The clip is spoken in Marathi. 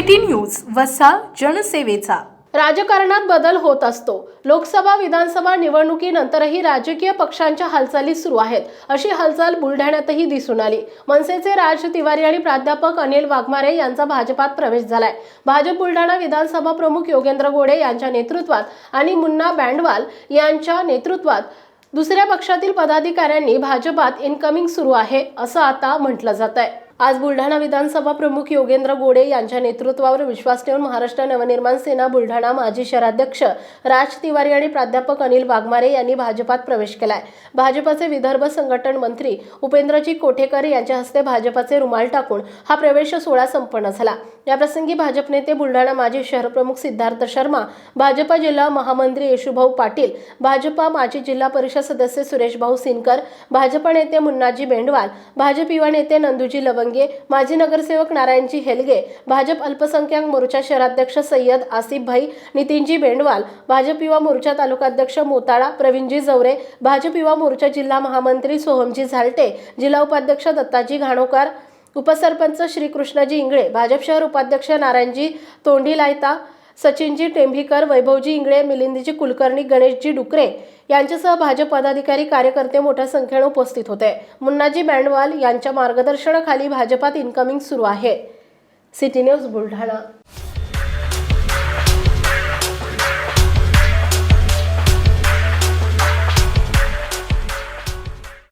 सिटी न्यूज वसा जनसेवेचा. राजकारणात बदल होत असतो. लोकसभा विधानसभा निवडणुकीनंतरही राजकीय पक्षांच्या हालचाली सुरू आहेत. अशी हालचाल बुलढाण्यातही दिसून आली. मनसेचे राज तिवारी आणि प्राध्यापक अनिल वाघमारे यांचा भाजपात प्रवेश झालाय. भाजप बुलढाणा विधानसभा प्रमुख योगेंद्र गोडे यांच्या नेतृत्वात आणि मुन्ना बँडवाल यांच्या नेतृत्वात दुसऱ्या पक्षातील पदाधिकाऱ्यांनी भाजपात इनकमिंग सुरू आहे असं आता म्हटलं जात आहे आज बुलढाणा विधानसभा प्रमुख योगेंद्र गोडे यांच्या नेतृत्वावर विश्वास ठेवून महाराष्ट्र नवनिर्माण सेना बुलढाणा माजी शहराध्यक्ष राज तिवारी आणि प्राध्यापक अनिल वाघमारे यांनी भाजपात प्रवेश केलाय. भाजपाचे विदर्भ संघटन मंत्री उपेंद्रजी कोठेकर यांच्या हस्ते भाजपाचे रुमाल टाकून हा प्रवेश सोहळा संपन्न झाला. याप्रसंगी भाजप नेते बुलढाणा माजी शहरप्रमुख सिद्धार्थ शर्मा भाजपा जिल्हा महामंत्री येशुभाऊ पाटील भाजपा माजी जिल्हा परिषद सदस्य सुरेशभाऊ सिनकर भाजप नेते मुन्नाजी बेंडवाल भाजप युवा नेते नंदुजी लवंग माजी नगरसेवक नारायणजी हेलगे भाजप अल्पसंख्याक मोर्चा शहराध्यक्ष सय्यद आसिफ भाई नितीनजी बेंडवाल भाजप युवा मोर्चा तालुकाध्यक्ष मोताळा प्रवीणजी जवरे भाजप युवा मोर्चा जिल्हा महामंत्री सोहमजी झालटे जिल्हा उपाध्यक्ष दत्ताजी घाणोकर उपसरपंच श्रीकृष्णजी इंगळे भाजप शहर उपाध्यक्ष नारायणजी तोंडी लायता सचिनजी टेंभीकर वैभवजी इंगळे मिलिंदजी कुलकर्णी गणेशजी डुकरे यांच्यासह भाजप पदाधिकारी कार्यकर्ते मोठ्या संख्येने उपस्थित होते. मुन्नाजी बँडवाल यांच्या मार्गदर्शनाखाली भाजपात इन्कमिंग सुरू आहे. City news Buldhana.